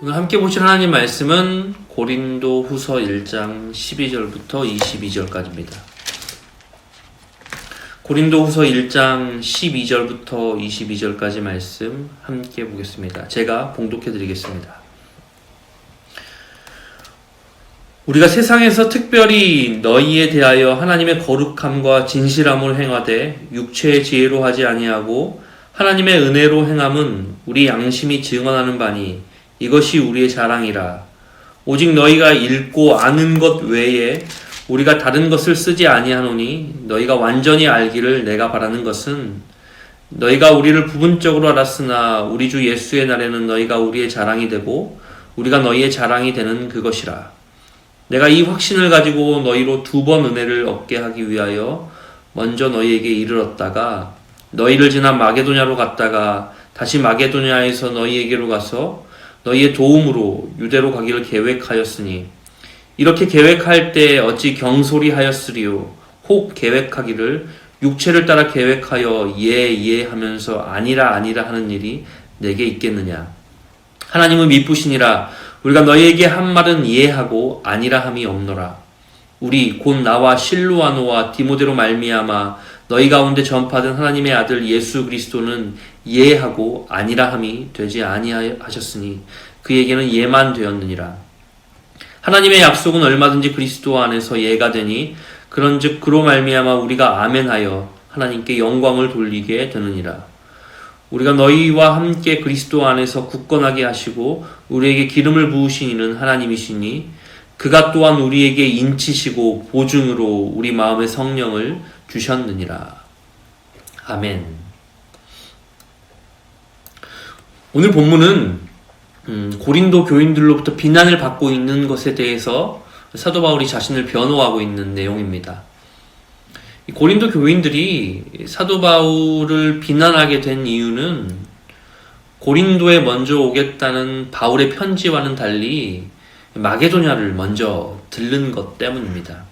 오늘 함께 보실 하나님 말씀은 고린도 후서 1장 12절부터 22절까지입니다. 고린도 후서 1장 12절부터 22절까지 말씀 함께 보겠습니다. 제가 봉독해 드리겠습니다. 우리가 세상에서 특별히 너희에 대하여 하나님의 거룩함과 진실함을 행하되 육체의 지혜로 하지 아니하고 하나님의 은혜로 행함은 우리 양심이 증언하는 바니 이것이 우리의 자랑이라. 오직 너희가 읽고 아는 것 외에 우리가 다른 것을 쓰지 아니하노니 너희가 완전히 알기를 내가 바라는 것은 너희가 우리를 부분적으로 알았으나 우리 주 예수의 날에는 너희가 우리의 자랑이 되고 우리가 너희의 자랑이 되는 그것이라. 내가 이 확신을 가지고 너희로 두 번 은혜를 얻게 하기 위하여 먼저 너희에게 이르렀다가 너희를 지나 마게도냐로 갔다가 다시 마게도냐에서 너희에게로 가서 너희의 도움으로 유대로 가기를 계획하였으니 이렇게 계획할 때 어찌 경솔히 하였으리요? 혹 계획하기를 육체를 따라 계획하여 예예 하면서 아니라 아니라 하는 일이 내게 있겠느냐? 하나님은 미쁘시니라. 우리가 너희에게 한 말은 이해하고 아니라 함이 없노라. 우리 곧 나와 실루아노와 디모데로 말미암아 너희 가운데 전파된 하나님의 아들 예수 그리스도는 예하고 아니라 함이 되지 아니하셨으니 그에게는 예만 되었느니라. 하나님의 약속은 얼마든지 그리스도 안에서 예가 되니 그런즉 그로 말미암아 우리가 아멘하여 하나님께 영광을 돌리게 되느니라. 우리가 너희와 함께 그리스도 안에서 굳건하게 하시고 우리에게 기름을 부으신 이는 하나님이시니 그가 또한 우리에게 인치시고 보증으로 우리 마음의 성령을 주셨느니라. 아멘. 오늘 본문은 음, 고린도 교인들로부터 비난을 받고 있는 것에 대해서 사도 바울이 자신을 변호하고 있는 내용입니다. 이 고린도 교인들이 사도 바울을 비난하게 된 이유는 고린도에 먼저 오겠다는 바울의 편지와는 달리 마게도냐를 먼저 들른 것 때문입니다.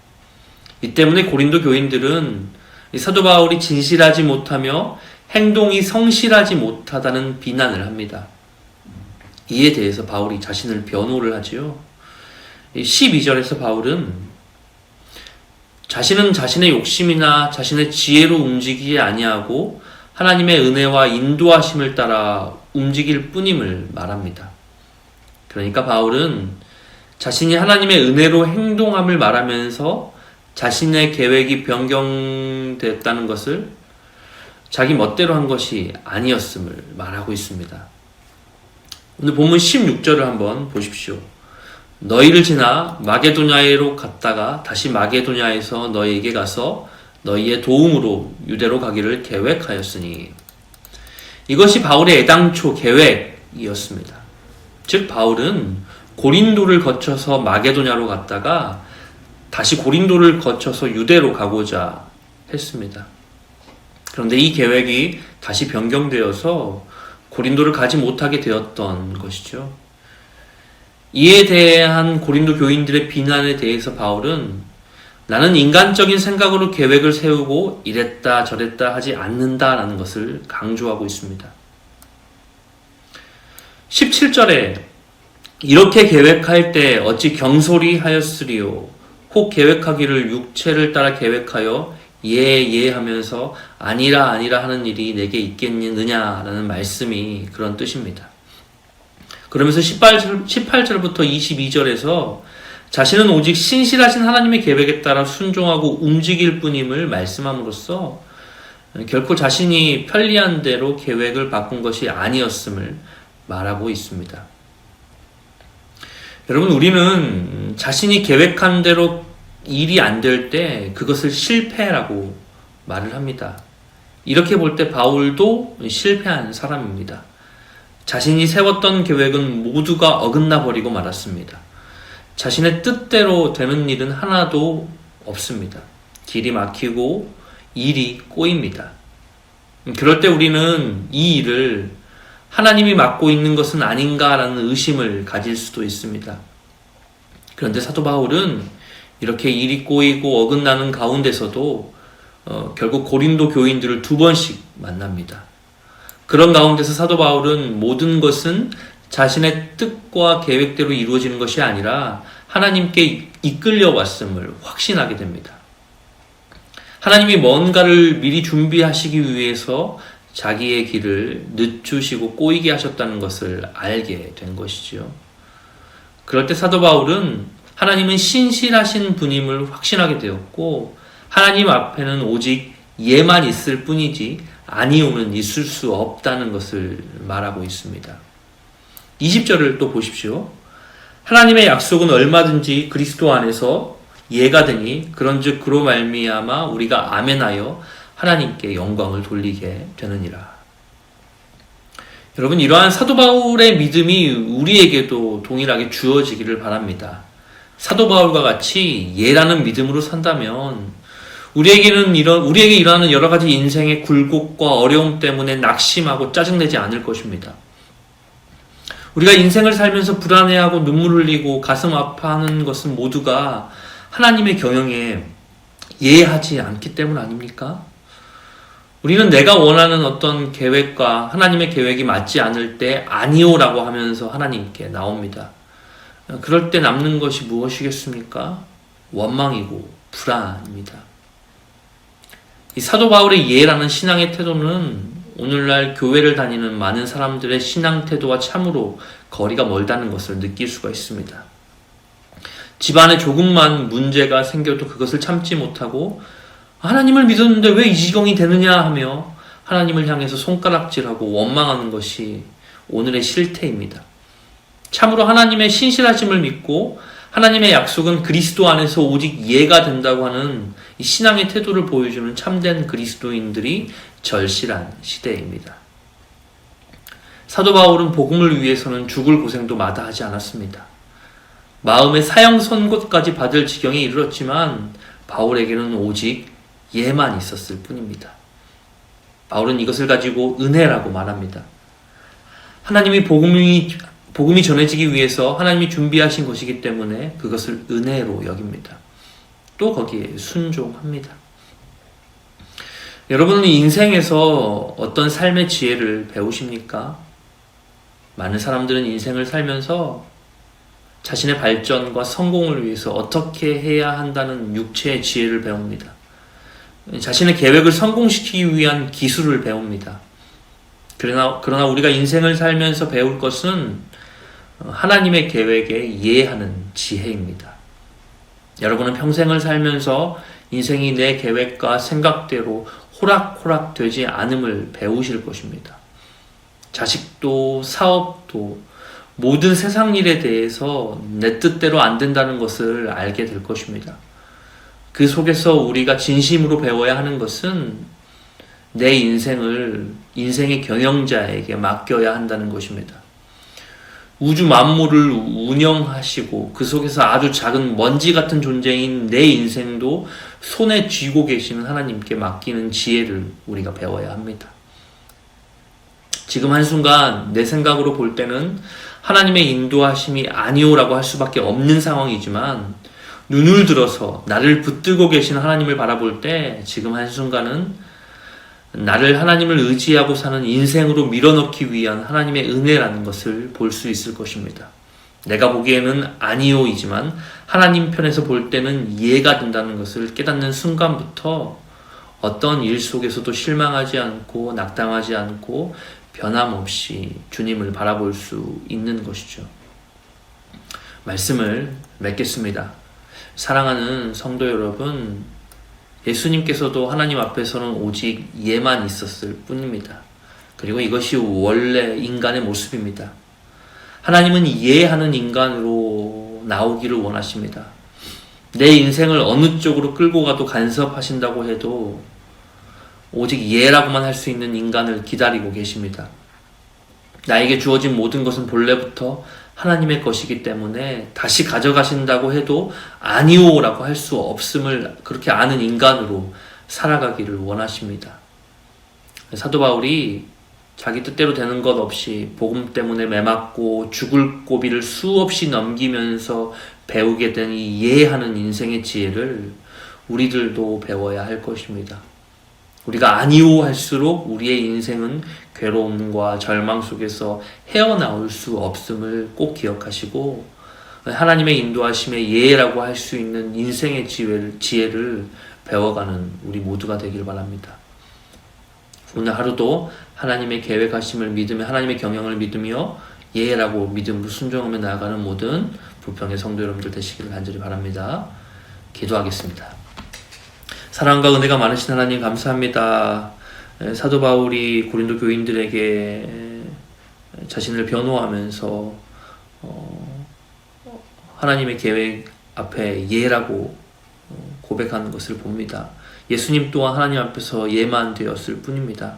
이 때문에 고린도 교인들은 이 사도 바울이 진실하지 못하며 행동이 성실하지 못하다는 비난을 합니다. 이에 대해서 바울이 자신을 변호를 하지요. 12절에서 바울은 자신은 자신의 욕심이나 자신의 지혜로 움직이지 아니하고 하나님의 은혜와 인도하심을 따라 움직일 뿐임을 말합니다. 그러니까 바울은 자신이 하나님의 은혜로 행동함을 말하면서 자신의 계획이 변경됐다는 것을 자기 멋대로 한 것이 아니었음을 말하고 있습니다. 오늘 본문 16절을 한번 보십시오. 너희를 지나 마게도냐로 갔다가 다시 마게도냐에서 너희에게 가서 너희의 도움으로 유대로 가기를 계획하였으니 이것이 바울의 애당초 계획이었습니다. 즉 바울은 고린도를 거쳐서 마게도냐로 갔다가 다시 고린도를 거쳐서 유대로 가고자 했습니다. 그런데 이 계획이 다시 변경되어서 고린도를 가지 못하게 되었던 것이죠. 이에 대한 고린도 교인들의 비난에 대해서 바울은 나는 인간적인 생각으로 계획을 세우고 이랬다 저랬다 하지 않는다라는 것을 강조하고 있습니다. 17절에 이렇게 계획할 때 어찌 경솔히 하였으리요 혹 계획하기를 육체를 따라 계획하여 예, 예 하면서 아니라, 아니라 하는 일이 내게 있겠느냐라는 말씀이 그런 뜻입니다. 그러면서 18절, 18절부터 22절에서 자신은 오직 신실하신 하나님의 계획에 따라 순종하고 움직일 뿐임을 말씀함으로써 결코 자신이 편리한 대로 계획을 바꾼 것이 아니었음을 말하고 있습니다. 여러분, 우리는 자신이 계획한 대로 일이 안 될 때 그것을 실패라고 말을 합니다. 이렇게 볼 때 바울도 실패한 사람입니다. 자신이 세웠던 계획은 모두가 어긋나 버리고 말았습니다. 자신의 뜻대로 되는 일은 하나도 없습니다. 길이 막히고 일이 꼬입니다. 그럴 때 우리는 이 일을 하나님이 맡고 있는 것은 아닌가라는 의심을 가질 수도 있습니다. 그런데 사도 바울은 이렇게 일이 꼬이고 어긋나는 가운데서도 어, 결국 고린도 교인들을 두 번씩 만납니다. 그런 가운데서 사도 바울은 모든 것은 자신의 뜻과 계획대로 이루어지는 것이 아니라 하나님께 이끌려 왔음을 확신하게 됩니다. 하나님이 뭔가를 미리 준비하시기 위해서 자기의 길을 늦추시고 꼬이게 하셨다는 것을 알게 된 것이지요. 그럴 때 사도 바울은 하나님은 신실하신 분임을 확신하게 되었고 하나님 앞에는 오직 예만 있을 뿐이지 아니오는 있을 수 없다는 것을 말하고 있습니다. 20절을 또 보십시오. 하나님의 약속은 얼마든지 그리스도 안에서 예가 되니 그런즉 그로 말미암아 우리가 아멘하여 하나님께 영광을 돌리게 되느니라. 여러분 이러한 사도 바울의 믿음이 우리에게도 동일하게 주어지기를 바랍니다. 사도 바울과 같이 예라는 믿음으로 산다면 우리에게는 이런 우리에게 일어나는 여러 가지 인생의 굴곡과 어려움 때문에 낙심하고 짜증내지 않을 것입니다. 우리가 인생을 살면서 불안해하고 눈물 흘리고 가슴 아파하는 것은 모두가 하나님의 경영에 예하지 않기 때문 아닙니까? 우리는 내가 원하는 어떤 계획과 하나님의 계획이 맞지 않을 때 아니오라고 하면서 하나님께 나옵니다. 그럴 때 남는 것이 무엇이겠습니까? 원망이고 불안입니다. 이 사도 바울의 예라는 신앙의 태도는 오늘날 교회를 다니는 많은 사람들의 신앙 태도와 참으로 거리가 멀다는 것을 느낄 수가 있습니다. 집안에 조금만 문제가 생겨도 그것을 참지 못하고 하나님을 믿었는데 왜 이 지경이 되느냐 하며 하나님을 향해서 손가락질하고 원망하는 것이 오늘의 실태입니다. 참으로 하나님의 신실하심을 믿고 하나님의 약속은 그리스도 안에서 오직 예가 된다고 하는 신앙의 태도를 보여주는 참된 그리스도인들이 절실한 시대입니다. 사도 바울은 복음을 위해서는 죽을 고생도 마다하지 않았습니다. 마음의 사형 선고까지 받을 지경에 이르렀지만 바울에게는 오직 예만 있었을 뿐입니다. 바울은 이것을 가지고 은혜라고 말합니다. 하나님이 복음이 복음이 전해지기 위해서 하나님이 준비하신 것이기 때문에 그것을 은혜로 여깁니다. 또 거기에 순종합니다. 여러분은 인생에서 어떤 삶의 지혜를 배우십니까? 많은 사람들은 인생을 살면서 자신의 발전과 성공을 위해서 어떻게 해야 한다는 육체의 지혜를 배웁니다. 자신의 계획을 성공시키기 위한 기술을 배웁니다. 그러나, 그러나 우리가 인생을 살면서 배울 것은 하나님의 계획에 이해하는 지혜입니다. 여러분은 평생을 살면서 인생이 내 계획과 생각대로 호락호락 되지 않음을 배우실 것입니다. 자식도 사업도 모든 세상 일에 대해서 내 뜻대로 안 된다는 것을 알게 될 것입니다. 그 속에서 우리가 진심으로 배워야 하는 것은 내 인생을 인생의 경영자에게 맡겨야 한다는 것입니다. 우주 만물을 운영하시고 그 속에서 아주 작은 먼지 같은 존재인 내 인생도 손에 쥐고 계시는 하나님께 맡기는 지혜를 우리가 배워야 합니다. 지금 한순간 내 생각으로 볼 때는 하나님의 인도하심이 아니오라고 할 수밖에 없는 상황이지만 눈을 들어서 나를 붙들고 계신 하나님을 바라볼 때 지금 한순간은 나를 하나님을 의지하고 사는 인생으로 밀어넣기 위한 하나님의 은혜라는 것을 볼 수 있을 것입니다. 내가 보기에는 아니오이지만 하나님 편에서 볼 때는 이해가 된다는 것을 깨닫는 순간부터 어떤 일 속에서도 실망하지 않고 낙담하지 않고 변함없이 주님을 바라볼 수 있는 것이죠. 말씀을 맺겠습니다. 사랑하는 성도 여러분, 예수님께서도 하나님 앞에서는 오직 예만 있었을 뿐입니다. 그리고 이것이 원래 인간의 모습입니다. 하나님은 이해하는 인간으로 나오기를 원하십니다. 내 인생을 어느 쪽으로 끌고 가도 간섭하신다고 해도 오직 예라고만 할 수 있는 인간을 기다리고 계십니다. 나에게 주어진 모든 것은 본래부터 하나님의 것이기 때문에 다시 가져가신다고 해도 아니오라고 할 수 없음을 그렇게 아는 인간으로 살아가기를 원하십니다. 사도 바울이 자기 뜻대로 되는 것 없이 복음 때문에 매맞고 죽을 고비를 수없이 넘기면서 배우게 된 이 이해하는 인생의 지혜를 우리들도 배워야 할 것입니다. 우리가 아니오 할수록 우리의 인생은 괴로움과 절망 속에서 헤어나올 수 없음을 꼭 기억하시고 하나님의 인도하심에 예라고 할 수 있는 인생의 지혜를, 지혜를 배워가는 우리 모두가 되길 바랍니다. 오늘 하루도 하나님의 계획하심을 믿으며 하나님의 경영을 믿으며 예라고 믿음으로 순종하며 나아가는 모든 불평의 성도 여러분들 되시기를 간절히 바랍니다. 기도하겠습니다. 사랑과 은혜가 많으신 하나님 감사합니다. 에, 사도 바울이 고린도 교인들에게 에, 자신을 변호하면서 어, 하나님의 계획 앞에 예라고 어, 고백하는 것을 봅니다. 예수님 또한 하나님 앞에서 예만 되었을 뿐입니다.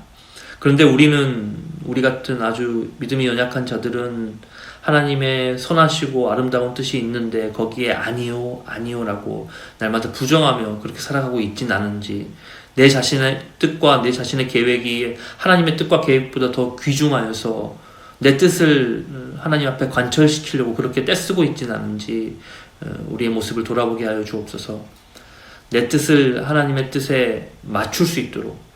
그런데 우리는 우리 같은 아주 믿음이 연약한 자들은 하나님의 선하시고 아름다운 뜻이 있는데 거기에 아니요 아니요라고 날마다 부정하며 그렇게 살아가고 있진 않은지 내 자신의 뜻과 내 자신의 계획이 하나님의 뜻과 계획보다 더 귀중하여서 내 뜻을 하나님 앞에 관철시키려고 그렇게 떼쓰고 있진 않은지 어, 우리의 모습을 돌아보게 하여 주옵소서. 내 뜻을 하나님의 뜻에 맞출 수 있도록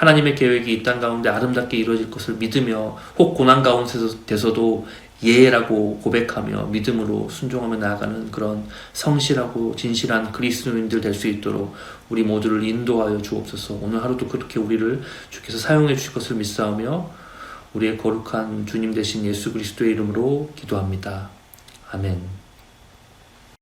하나님의 계획이 이 땅 가운데 아름답게 이루어질 것을 믿으며 혹 고난 가운데서도 예라고 고백하며 믿음으로 순종하며 나아가는 그런 성실하고 진실한 그리스도인들 될 수 있도록 우리 모두를 인도하여 주옵소서. 오늘 하루도 그렇게 우리를 주께서 사용해 주실 것을 믿사오며 우리의 거룩한 주님 되신 예수 그리스도의 이름으로 기도합니다. 아멘.